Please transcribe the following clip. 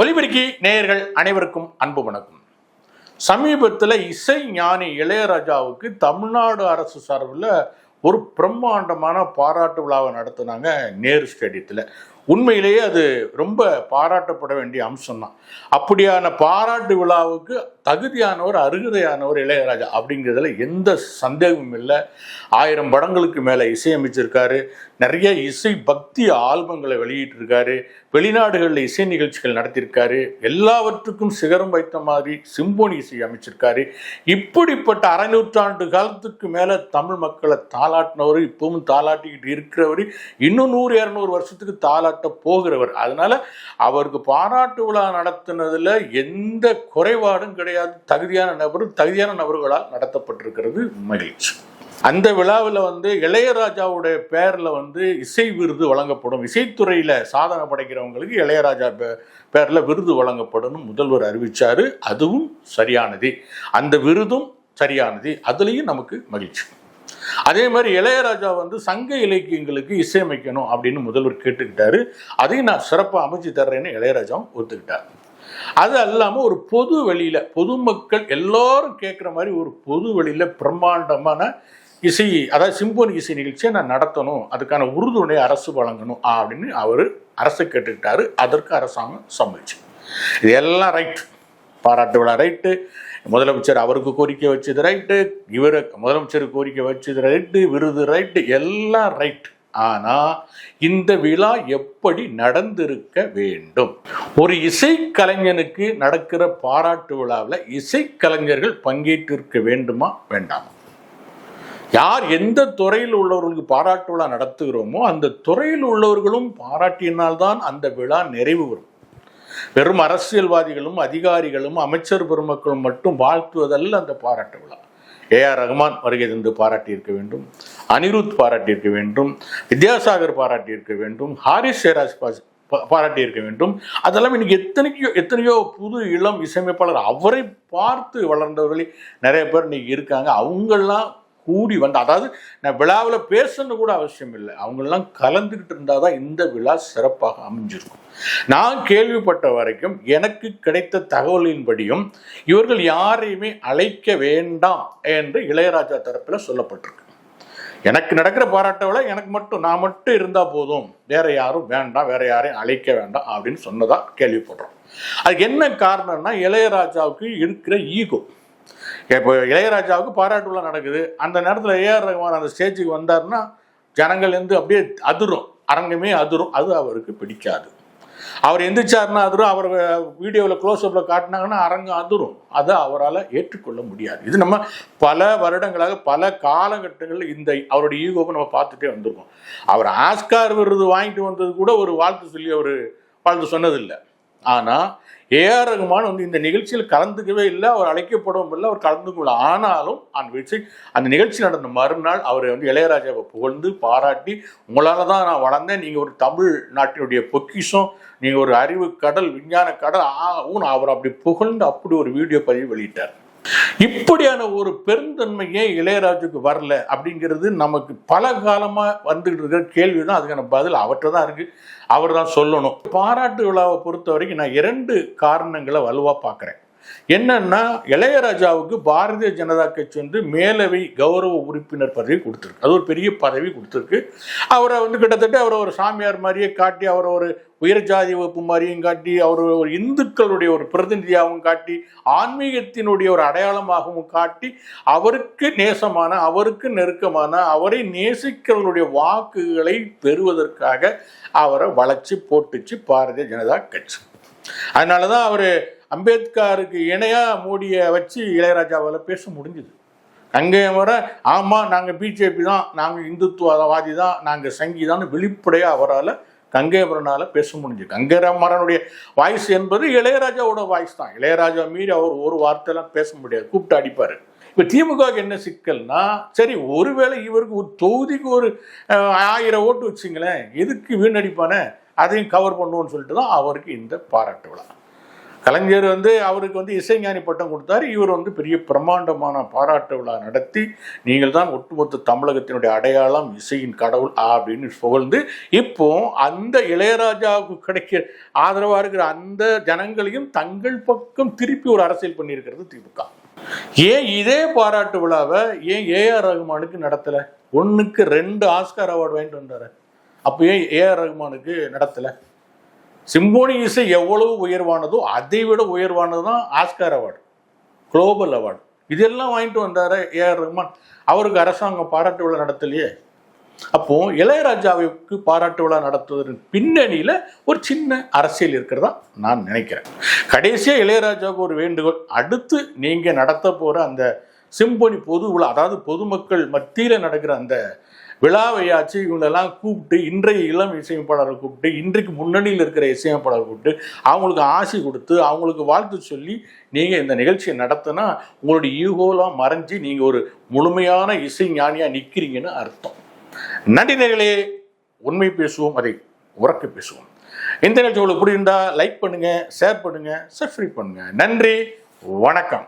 ஒலிபெருக்கி. நேயர்கள் அனைவருக்கும் அன்பு வணக்கம். சமீபத்தில் இசை ஞானி இளையராஜாவுக்கு தமிழ்நாடு அரசு சார்பில் ஒரு பிரம்மாண்டமான பாராட்டு விழாவை நடத்துனாங்க நேரு ஸ்டேடியத்தில். உண்மையிலேயே அது ரொம்ப பாராட்டப்பட வேண்டிய அம்சம்தான். அப்படியான பாராட்டு விழாவுக்கு தகுதியானவர் அருகதையானவர் இளையராஜா அப்படிங்கிறதுல எந்த சந்தேகமும் இல்லை. ஆயிரம் படங்களுக்கு மேலே இசையமைச்சிருக்காரு. நிறைய இசை பக்தி ஆல்பங்களை வெளியிட்டிருக்காரு. வெளிநாடுகளில் இசை நிகழ்ச்சிகள் நடத்தியிருக்காரு. எல்லாவற்றுக்கும் சிகரம் வைத்த மாதிரி சிம்போனி இசை அமைச்சிருக்காரு. இப்படிப்பட்ட அரை நூற்றாண்டு காலத்துக்கு மேலே தமிழ் மக்களை தாளாட்டினவர் இப்பவும் தாளாட்டிக்கிட்டு இருக்கிறவர். இன்னும் நூறு இரநூறு வருஷத்துக்கு தாளாட்டு போகிறவர். அதனால அவருக்கு பாராட்டு விழா நடத்தினதுல எந்த குறைபாடும் கிடையாது. தகுதியான நபரும் தகுதியான நபர்களால் நடத்தப்பட்டிருக்கிறது மகிழ்ச்சி. அந்த விழாவில் வந்து இளையராஜாவுடைய பேரில் வந்து இசை விருது வழங்கப்படும். இசைத்துறையில் சாதனை படைக்கிறவங்களுக்கு இளையராஜா பே- பேரில் விருது வழங்கப்படும் முதல்வர் அறிவித்தார் அதுவும் சரியானது. அந்த விருதும் சரியானது. அதுலேயும் நமக்கு மகிழ்ச்சி. அதே மாதிரி இளையராஜா வந்து சங்க இலக்கியங்களுக்கு இசையமைக்கணும் அப்படின்னு முதல்வர் கேட்டுக்கிட்டாரு. அதையும் நான் சிறப்பாக அமைச்சு தர்றேன்னு இளையராஜாவும் ஒத்துக்கிட்டார். அது அல்லாமல் ஒரு பொது வெளியில பொதுமக்கள் எல்லாரும் கேட்குற மாதிரி ஒரு பொது வெளியில பிரம்மாண்டமான இசை அதாவது சிம்போனி இசை நிகழ்ச்சியை நான் நடத்தணும். அதுக்கான உறுதுணை அரசு வழங்கணும் அப்படின்னு அவர் அரசை கேட்டுக்கிட்டாரு. அதற்கு அரசாங்கம் சம்மதிச்சு. இது எல்லாம் ரைட் பாராட்டு விழா ரைட்டு முதலமைச்சர் அவருக்கு கோரிக்கை வச்சது ரைட்டு இவர் முதலமைச்சர் கோரிக்கை வச்சது ரைட்டு விருது ரைட்டு எல்லாம் ரைட் ஆனால் இந்த விழா எப்படி நடந்திருக்க வேண்டும்? ஒரு இசைக்கலைஞனுக்கு நடக்கிற பாராட்டு விழாவில் இசைக்கலைஞர்கள் பங்கேற்றிருக்க வேண்டுமா வேண்டாமா? யார் எந்த துறையில் உள்ளவர்களுக்கு பாராட்டு விழா நடத்துகிறோமோ அந்த துறையில் உள்ளவர்களும் பாராட்டினால்தான் அந்த விழா நிறைவு வரும். வெறும் அரசியல்வாதிகளும் அதிகாரிகளும் அமைச்சர் பெருமக்களும் மட்டும் வாழ்த்துவதல்ல அந்த பாராட்டு விழா. ஏ ஆர் ரஹ்மான் வருகை தந்து பாராட்டியிருக்க வேண்டும் அனிருத் பாராட்டியிருக்க வேண்டும் வித்யாசாகர் பாராட்டியிருக்க வேண்டும் ஹாரிஸ் சேராஜ் பாஸ் பா- பாராட்டியிருக்க வேண்டும். அதெல்லாம் இன்னைக்கு எத்தனைக்கோ எத்தனையோ புது இளம் இசையமைப்பாளர் அவரை பார்த்து வளர்ந்தவர்களே நிறைய பேர் இன்னைக்கு இருக்காங்க. அவங்கெல்லாம் கூடி வந்து அதாவது நான் விழாவில் பேசணும்னு கூட அவசியம் இல்லை. அவங்களெல்லாம் கலந்துக்கிட்டு இருந்தால் தான் இந்த விழா சிறப்பாக அமைஞ்சிருக்கும். நான் கேள்விப்பட்ட வரைக்கும் எனக்கு கிடைத்த தகவலின்படியும் இவர்கள் யாரையுமே அழைக்க வேண்டாம் என்று இளையராஜா தரப்பில் சொல்லப்பட்டிருக்கு. எனக்கு நடக்கிற பாராட்ட விழா எனக்கு மட்டும் நான் மட்டும் இருந்தால் போதும். வேற யாரும் வேண்டாம் வேற யாரையும் அழைக்க வேண்டாம் அப்படின்னு சொன்னதா கேள்விப்படுறோம். அதுக்கு என்ன காரணம்னா இளையராஜாவுக்கு இருக்கிற ஈகோ. இப்போ இளையராஜாவுக்கு பாராட்டு விழா நடக்குது. அந்த நேரத்தில் ஏஆர் ரகுமான் அந்த ஸ்டேஜுக்கு வந்தாருன்னா ஜனங்கள் அப்படியே அதிரும். அரங்கமே அதிரும். அது அவருக்கு பிடிக்காது. அவர் எந்திரிச்சாருன்னா அதிரும். அவர் வீடியோவில் க்ளோஸ்அப்பில் காட்டினாங்கன்னா அரங்கம் அதிரும். அதை அவரால் ஏற்றுக்கொள்ள முடியாது. இது நம்ம பல வருடங்களாக பல காலகட்டங்களில் இந்த அவருடைய ஈகோவை நம்ம பார்த்துட்டே வந்திருக்கோம். அவர் ஆஸ்கார் விருது வாங்கிட்டு வந்தது கூட ஒரு வாழ்த்து சொல்லி அவர் வாழ்த்து சொன்னதில்லை. ஆனால் ஏஆர் ரகுமான் வந்து இந்த நிகழ்ச்சியில் கலந்துக்கவே இல்லை அவர் அழைக்கப்படவும் இல்லை அவர் கலந்துக்கல ஆனாலும் அந்த நிகழ்ச்சி அந்த நிகழ்ச்சி நடந்த மறுநாள் அவர் வந்து இளையராஜாவை புகழ்ந்து பாராட்டி உங்களால் தான் நான் வளர்ந்தேன் நீங்கள் ஒரு தமிழ் நாட்டினுடைய பொக்கிஷம் நீங்கள் ஒரு அறிவு கடல் விஞ்ஞான கடல் ஆ அவர் அப்படி புகழ்ந்து அப்படி ஒரு வீடியோ பதிவு வெளியிட்டார். இப்படியான ஒரு பெருந்தன்மையே இளையராஜுக்கு வரல அப்படிங்கிறது நமக்கு பல காலமா வந்துகிட்டு இருக்கிற கேள்வி தான் அதுக்கான பதில் அவர்கிட்ட தான் இருக்கு. அவர் தான் சொல்லணும். பாராட்டு விழாவை பொறுத்த வரைக்கும் நான் இரண்டு காரணங்களை வலுவா பார்க்குறேன். என்னன்னா இளையராஜாவுக்கு பாரதிய ஜனதா கட்சி வந்து மேலவை கௌரவ உறுப்பினர் பதவி கொடுத்துருக்கு. அது ஒரு பெரிய பதவி கொடுத்துருக்கு. அவரை வந்து கிட்டத்தட்ட அவரை ஒரு சாமியார் மாதிரியே காட்டி அவரை ஒரு உயர் ஜாதி வகுப்பு மாதிரியும் காட்டி அவர் ஒரு இந்துக்களுடைய ஒரு பிரதிநிதியாகவும் காட்டி ஆன்மீகத்தினுடைய ஒரு அடையாளமாகவும் காட்டி அவருக்கு நேசமான அவருக்கு நெருக்கமான அவரை நேசிக்கிறவர்களுடைய வாக்குகளை பெறுவதற்காக அவரை வளர்ச்சி போட்டுச்சு பாரதிய ஜனதா கட்சி. அதனால தான் அவர் அம்பேத்கருக்கு இணையாக மோடியை வச்சு இளையராஜாவால் பேச முடிஞ்சுது. அங்கே வர ஆமாம் நாங்கள் பிஜேபி தான் நாங்கள் இந்துத்துவவாதி தான் நாங்கள் சங்கி வெளிப்படையாக அவரால் கங்கைபுரனால் பேச முடிஞ்சு கங்கைராமரனுடைய வாய்ஸ் என்பது இளையராஜாவோட வாய்ஸ் தான். இளையராஜா மீறி அவர் ஒரு வார்த்தையெல்லாம் பேச முடியாது. கூப்பிட்டு அடிப்பார். இப்போ திமுகவுக்கு என்ன சிக்கல்னா சரி ஒருவேளை இவருக்கு ஒரு தொகுதிக்கு ஒரு ஆயிரம் ஓட்டு வச்சுங்களேன் எதுக்கு வீணடிப்பானே? அதையும் கவர் பண்ணுவோன்னு சொல்லிட்டு தான் அவருக்கு இந்த பாராட்டு விழா. கலைஞர் வந்து அவருக்கு வந்து இசைஞானி பட்டம் கொடுத்தாரு. இவர் வந்து பெரிய பிரம்மாண்டமான பாராட்டு விழா நடத்தி நீங்கள் தான் ஒட்டுமொத்த தமிழகத்தினுடைய அடையாளம் இசையின் கடவுள் அப்படின்னு புகழ்ந்து இப்போ அந்த இளையராஜாவுக்கு கிடைக்க ஆதரவாக இருக்கிற அந்த ஜனங்களையும் தங்கள் பக்கம் திருப்பி ஒரு அரசியல் பண்ணியிருக்கிறது திமுக. ஏன் இதே பாராட்டு விழாவை ஏன் ஏஆர் ரகுமானுக்கு நடத்தலை? ஒன்றுக்கு ரெண்டு ஆஸ்கார் அவார்டு வாங்கிட்டு வந்தாரு. அப்போ ஏன் ஏஆர் ரகுமானுக்கு நடத்தலை. சிம்போனி இசை எவ்வளவு உயர்வானதோ அதை விட உயர்வானது தான் ஆஸ்கார் அவார்டு குளோபல் அவார்டு இதெல்லாம் வாங்கிட்டு வந்தார் ஏஆர் ரஹ்மான் அவருக்கு அரசாங்கம் பாராட்டு விழா நடத்தலையே. அப்போ இளையராஜாவுக்கு பாராட்டு விழா நடத்துவதன் பின்னணியில் ஒரு சின்ன அரசியல் இருக்கிறதா நான் நினைக்கிறேன். கடைசியாக இளையராஜாவுக்கு ஒரு வேண்டுகோள் அடுத்து நீங்கள் நடத்த போகிற அந்த சிம்பொனி பொது விழா அதாவது பொதுமக்கள் மத்தியில் நடக்கிற அந்த விழாவையாச்சு இவங்களெல்லாம் கூப்பிட்டு இன்றைய இளம் இசையமைப்பாளரை கூப்பிட்டு இன்றைக்கு முன்னணியில் இருக்கிற இசையமைப்பாளரை கூப்பிட்டு அவங்களுக்கு ஆசி கொடுத்து அவங்களுக்கு வாழ்த்து சொல்லி நீங்கள் இந்த நிகழ்ச்சியை நடத்தினா உங்களுடைய ஈகோலாம் மறைஞ்சு நீங்கள் ஒரு முழுமையான இசை ஞானியாக நிற்கிறீங்கன்னு அர்த்தம். நடிகர்களே உண்மை பேசுவோம் அதை உறக்க பேசுவோம். இந்த நிகழ்ச்சி உங்களுக்கு பிடிச்சிருந்தா லைக் பண்ணுங்கள் ஷேர் பண்ணுங்கள் சப்ஸ்கிரைப் பண்ணுங்கள் நன்றி வணக்கம்.